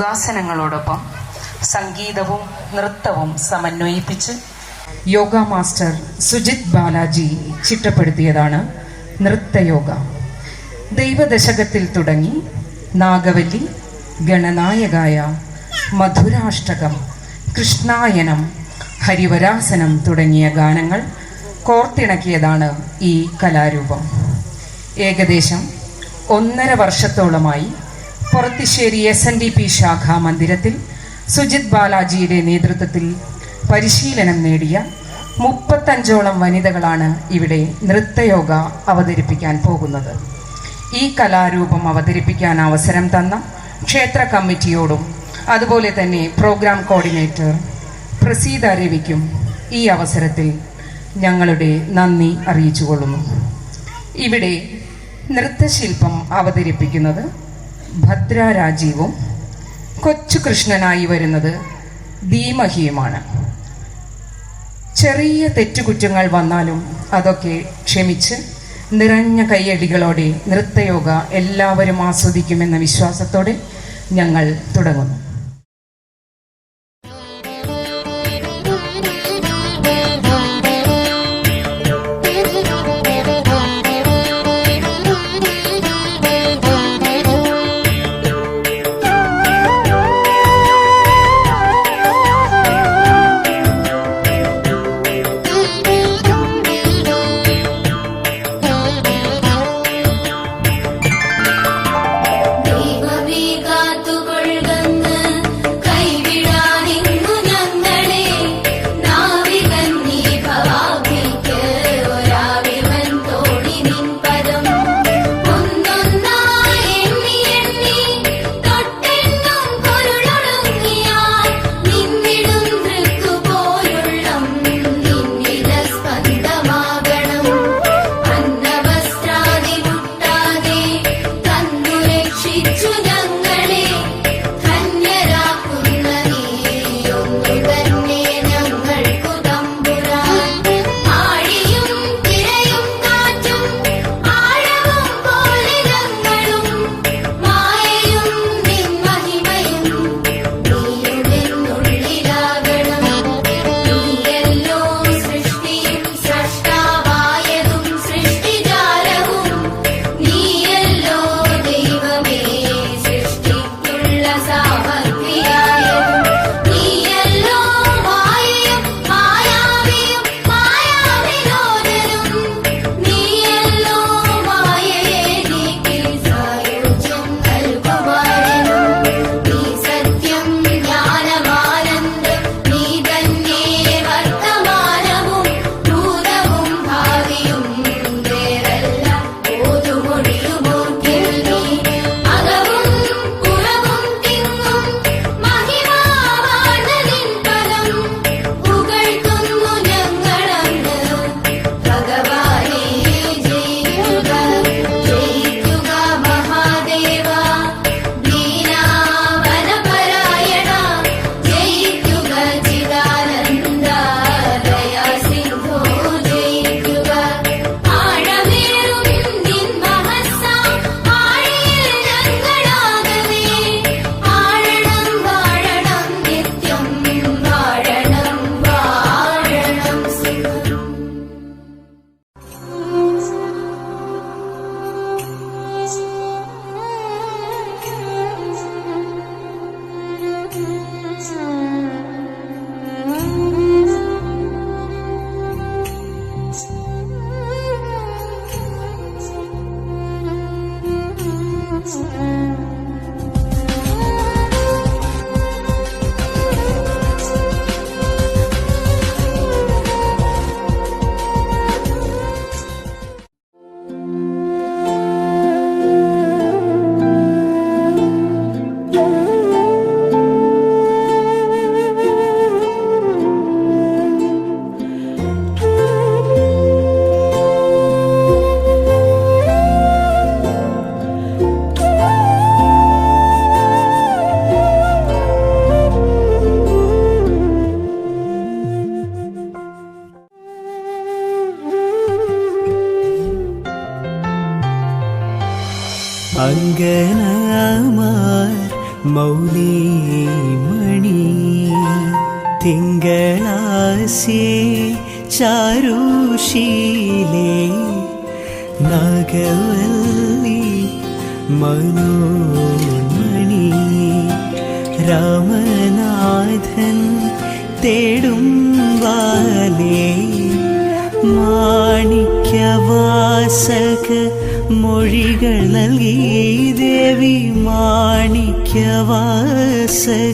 യോഗ യോഗാസനങ്ങളോടൊപ്പം സംഗീതവും നൃത്തവും സമന്വയിപ്പിച്ച് യോഗ മാസ്റ്റർ സുജിത് ബാലാജി ചിട്ടപ്പെടുത്തിയതാണ് നൃത്തയോഗ. ദൈവദശകത്തിൽ തുടങ്ങി നാഗവല്ലി ഗണനായകായ മധുരാഷ്ടകം കൃഷ്ണായനം ഹരിവരാസനം തുടങ്ങിയ ഗാനങ്ങൾ കോർത്തിണക്കിയതാണ് ഈ കലാരൂപം. ഏകദേശം ഒന്നര വർഷത്തോളമായി Purathissery S N D P ശാഖാ മന്ദിരത്തിൽ സുജിത് ബാലാജിയുടെ നേതൃത്വത്തിൽ പരിശീലനം നേടിയ മുപ്പത്തഞ്ചോളം വനിതകളാണ് ഇവിടെ നൃത്തയോഗ അവതരിപ്പിക്കാൻ പോകുന്നത്. ഈ കലാരൂപം അവതരിപ്പിക്കാൻ അവസരം തന്ന ക്ഷേത്ര കമ്മിറ്റിയോടും അതുപോലെ തന്നെ പ്രോഗ്രാം കോർഡിനേറ്റർ പ്രസീത രവിക്കും ഈ അവസരത്തിൽ ഞങ്ങളുടെ നന്ദി അറിയിച്ചു കൊള്ളുന്നു ഇവിടെ നൃത്തശില്പം അവതരിപ്പിക്കുന്നത് ഭദ്ര രാജീവും കൊച്ചു കൃഷ്ണനായി വരുന്നത് ധീമഹിയുമാണ് ചെറിയ തെറ്റുകുറ്റങ്ങൾ വന്നാലും അതൊക്കെ ക്ഷമിച്ച് നിറഞ്ഞ കൈയടികളോടെ നൃത്തയോഗ എല്ലാവരും ആസ്വദിക്കുമെന്ന വിശ്വാസത്തോടെ ഞങ്ങൾ തുടങ്ങുന്നു.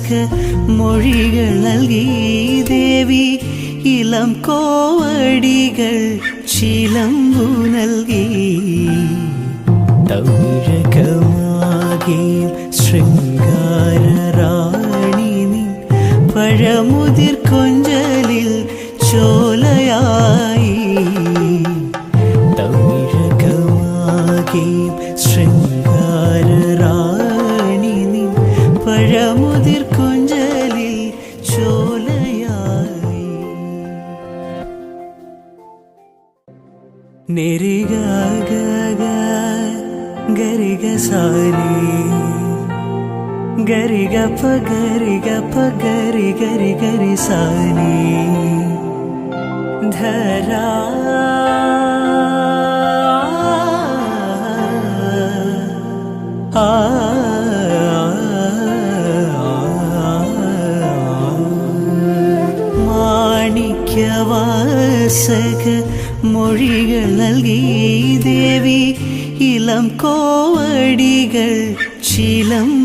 கேட்க மொழிகள் நல்கி தேவி இளம் கோவடிகள் சிலம்பு நல்கி. தமிழகமாகிய ஸ்ருங்கார ராணினின் பழமுதிர் கொஞ்சலில் சோலையார் ഗരിഗ സാരി ഗരിഗ പ ഗരിഗ പ ഗരി ഗരി ഗരി സാരി ധരാ ആ മാണിക്യവാസക മൊഴികൾ നൽകി ദേവി ഇളം കോവടികൾ ചിലമ്പു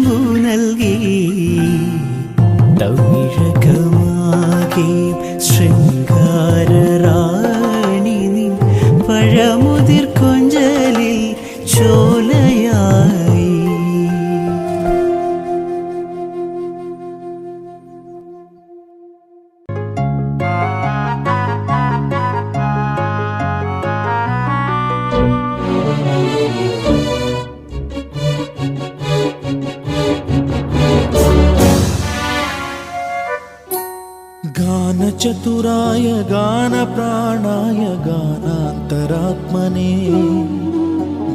गानप्राणाय गानान्तरात्मने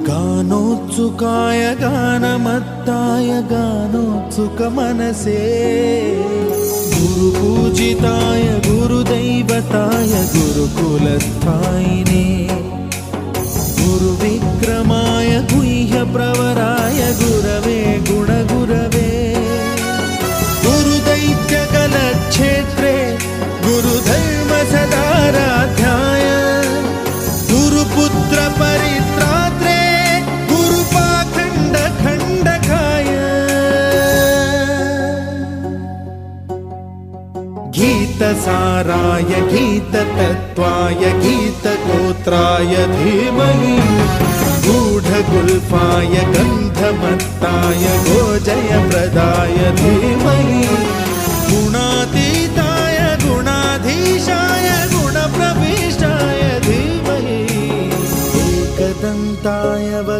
गानोत्सुकाय गानमत्ताय गानोत्सुकमनसे गुरुपूजिताय गुरुदैवताय गुरुकुलस्थायिने गुरुविक्रमाय गुह्यप्रवराय गुरवे गुणगुरवे गुरुदैत्यकलक्षेत्रे गुरुधर्मसदाराध्याय गुरुपुत्रपरित्रात्रे गुरुपाखण्डखण्डकाय गीतसाराय गीततत्त्वाय गीतगोत्राय धीमहि गूढगुल्फाय गन्धमत्ताय गोजयप्रदाय धीमहि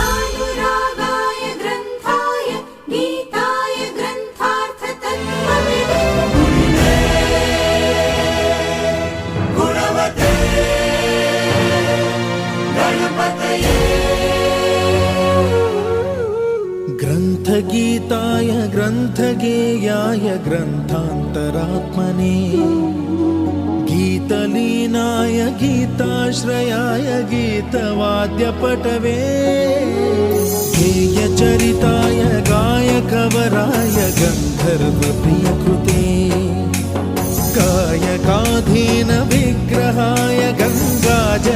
गाढानुरागाय ग्रन्थाय गीताय ग्रन्थार्थतत्त्वविदे गुणवते गणपतये ग्रन्थगीताय ग्रन्थगेयाय ग्रन्थान्तरात्मने गीतलीनाय गीताश्रयाय गीतवाद्यपटवे हेयचरिताय गायकवराय गन्धर्वप्रियकृते गायकाधीनविग्रहाय गङ्गाजलप्रणयवते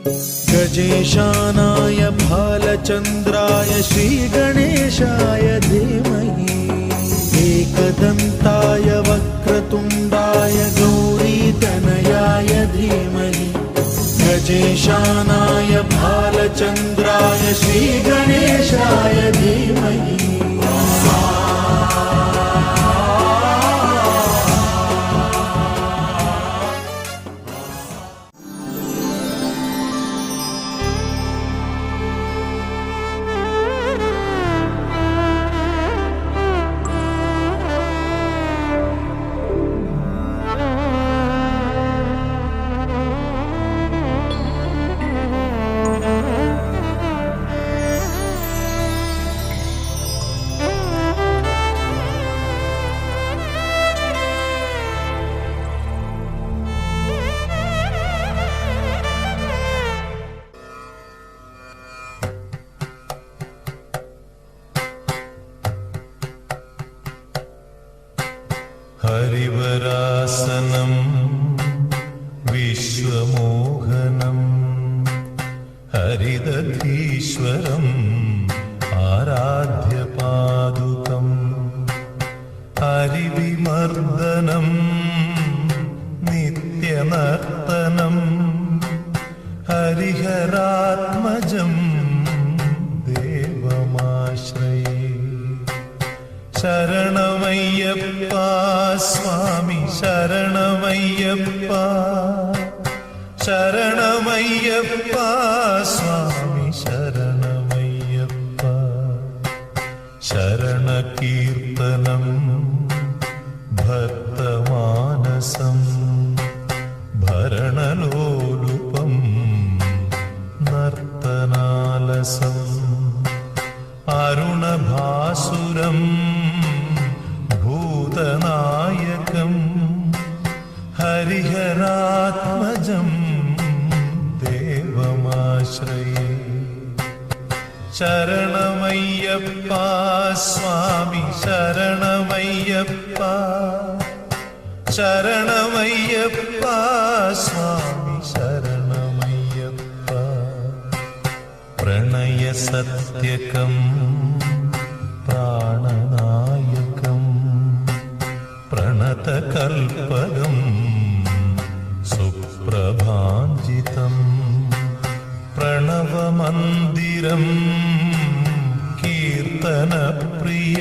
गजेशानाय भालचन्द्राय श्रीगणेशाय धीमहि एकदन्ताय ഭരണലോലുപം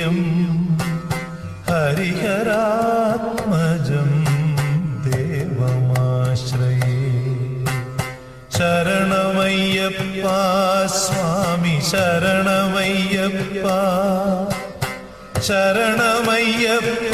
കീർത്തനപ്രിയം ഹരിഹരാത്മജം ദേവമാശ്രയേ ശരണമയ്യപ്പ സ്വാമി ശരണമയ്യപ്പ ശരണമയ്യപ്പ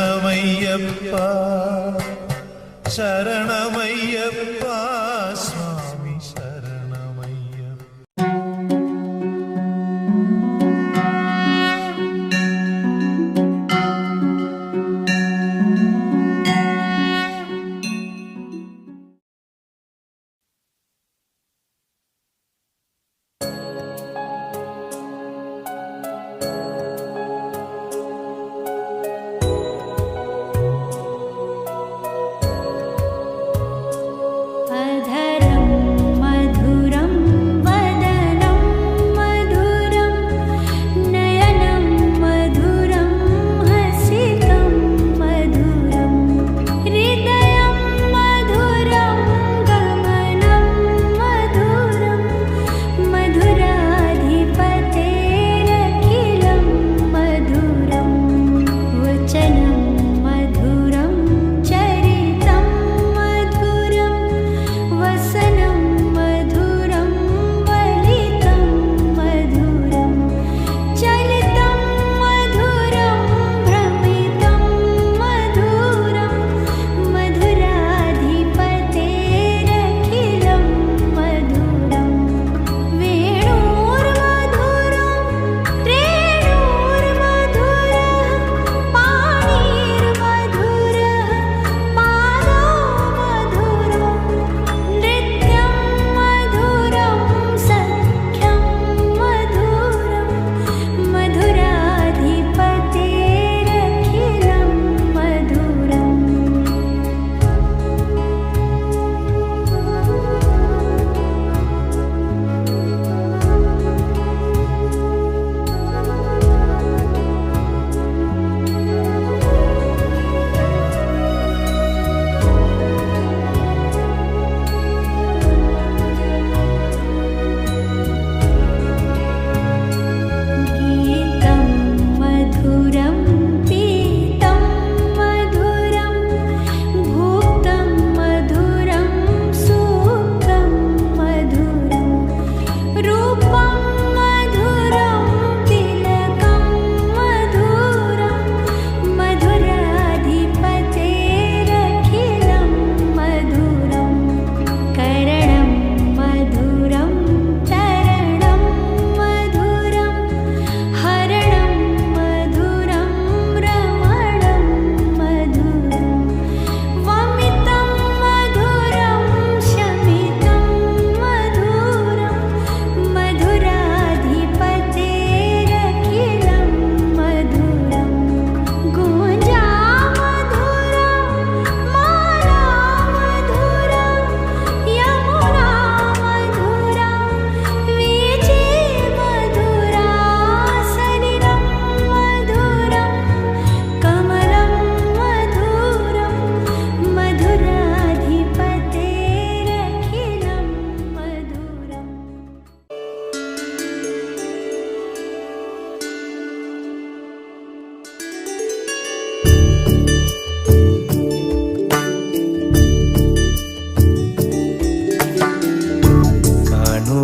சரணமையப்பா சரணமையப்பா சுவாமி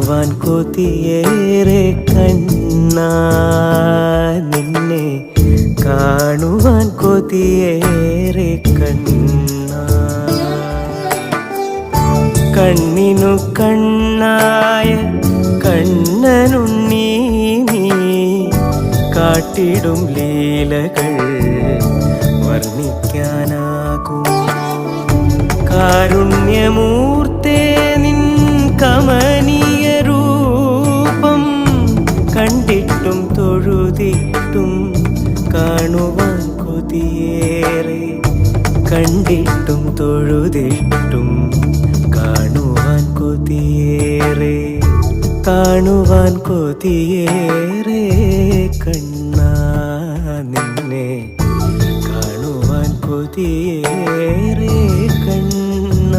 കാണുവാൻ കൊതിയേറെ കണ്ണ നിന്നെ കാണുവാൻ കൊതിയേറെ കണ്ണ കണ്ണിനു കണ്ണായ കണ്ണനുണ്ണീ നീ കാട്ടിടും ലീലകൾ വർണിക്കാനാകും. കാരുണ്യമൂർത്തേ നിൻ കമനീയ കണ്ടിട്ടും തൊഴുതിട്ടും കാണുവാൻ കൊതിയേറെ കണ്ടിട്ടും തൊഴുതിട്ടും കാണുവാൻ കൊതിയേറെ കാണുവാൻ കൊതിയേറെ കണ്ണ നിന്നെ കാണുവാൻ കൊതിയേറെ കണ്ണ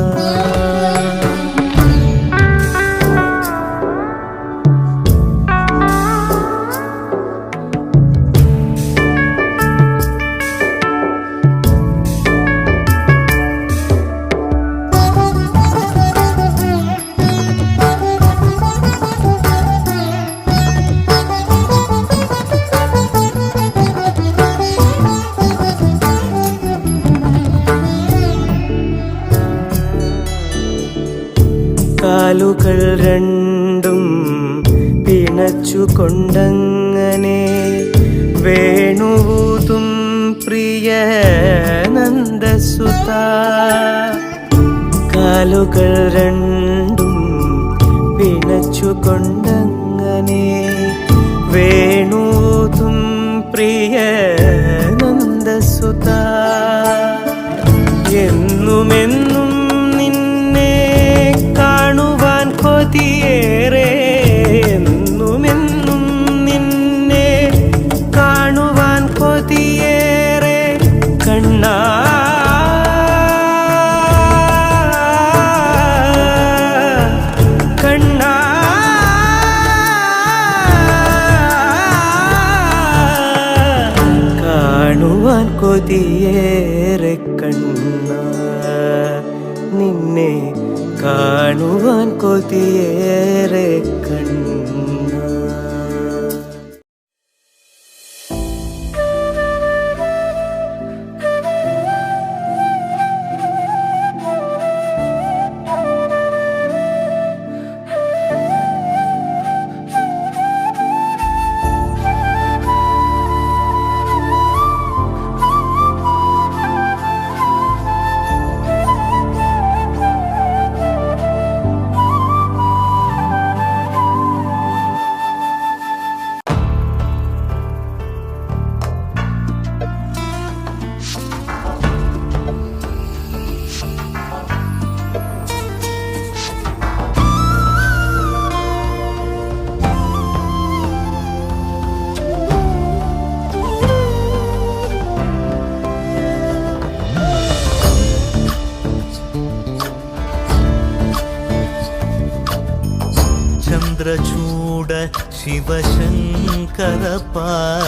ಪ್ರಿಯ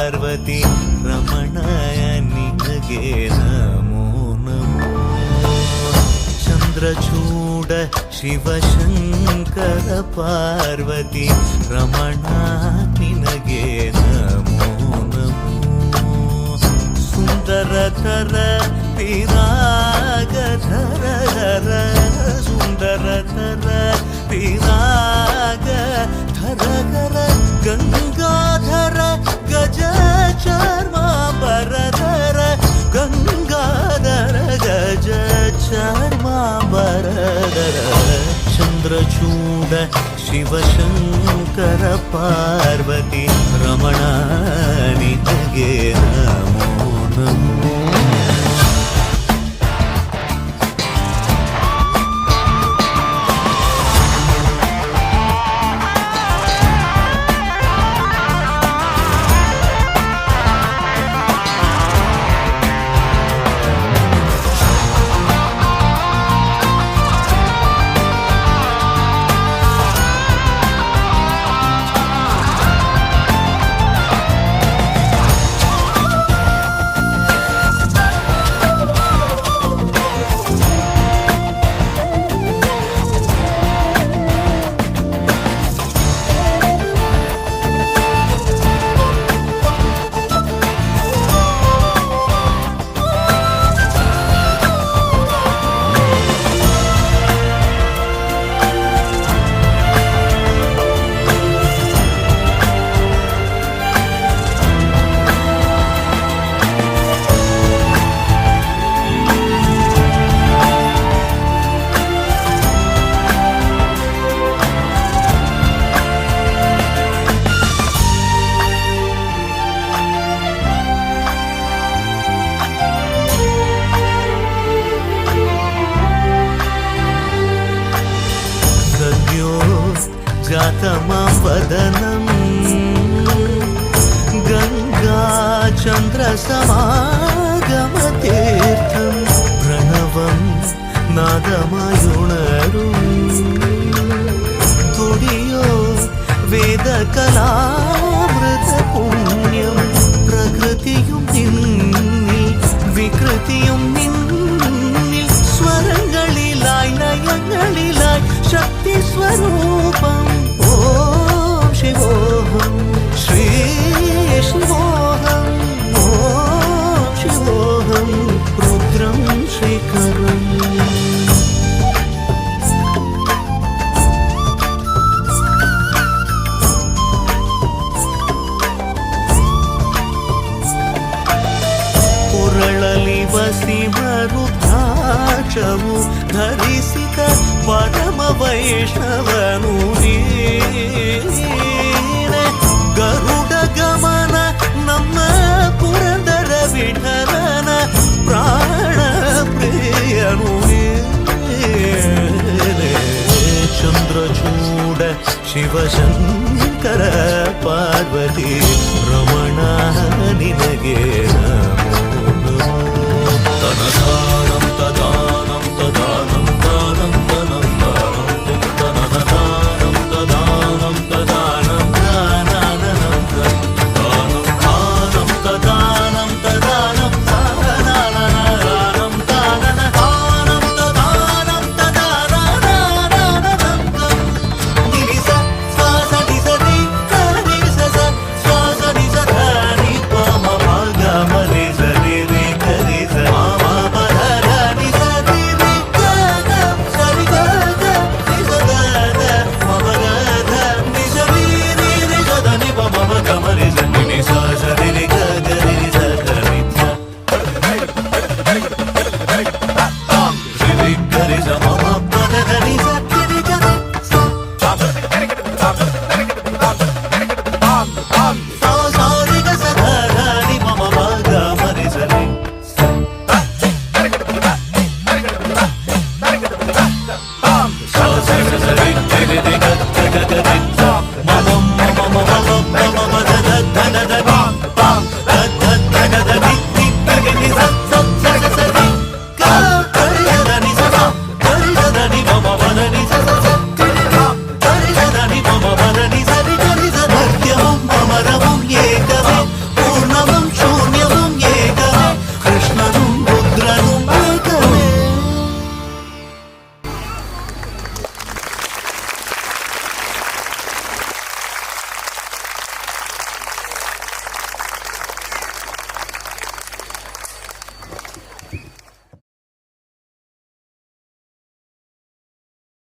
ಪಾರ್ವತಿ ರಮಣಯ ನಿನಗೆ ನಮೋ ನಮೋ ಚಂದ್ರಚೂಡ ಶಿವಶಂಕರ ಪಾರ್ವತಿ ರಮಣ ನಿನಗೆ ನಮೋ ನಮೋ ಸುಂದರತರ ಪಿರಾಗಧರ ಧರ ಸುಂದರತರ ಪಿರಾಗ ಧರ ಧರ ಗಂಗಾಧರ ಗಜ ಚರ್ಮ ಬರಧರ ಗಂಗಾಧರ ಗಜ ಚರ್ಮ ಬರಧರ ಚಂದ್ರಚೂಡ ಶಿವಶಂಕರ ಪಾರ್ವತಿ ರಮಣ ನಿನಗೆ ನಮೋ ನಮೋ